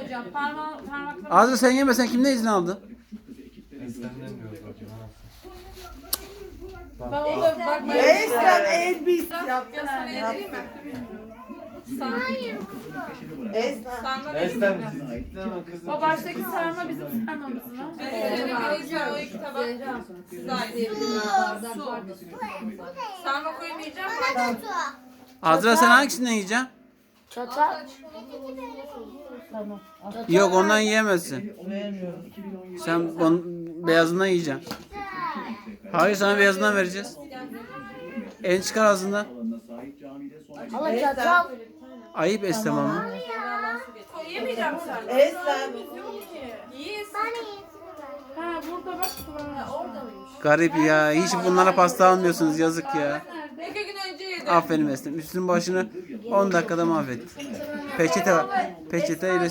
koyacağım. Parma parmaklarımı Azra sen yeme sen kimden izin demiyoruz bakayım. ha. Bak ben Eslem elbis yap. Ya sana yedireyim mi? Sarma. Benim mi? kızım. O baştaki sarma bizim sarmamız mı? Vereceğim o iki tabak. Size ait. Su. Sarma koymayacağım. Azra sen hangisinden yiyeceksin? Çatal. Yok ondan yiyemezsin. Vermiyorum. Sen onun beyazından yiyeceksin. Hayır sana beyazından vereceğiz. En çıkar ağzından. Çatal. Ayıp Eslem ama. Yemeyeceğim sarma. Eslem. Yiyiz. Ha burada bak. Orada mıymış? Garip ya. Hiç bunlara pasta almıyorsunuz yazık ya. İki gün önce yedim. Aferin Eslem. Üstünün başını 10 dakikada mahvettin. Peçete var. Peçete ile?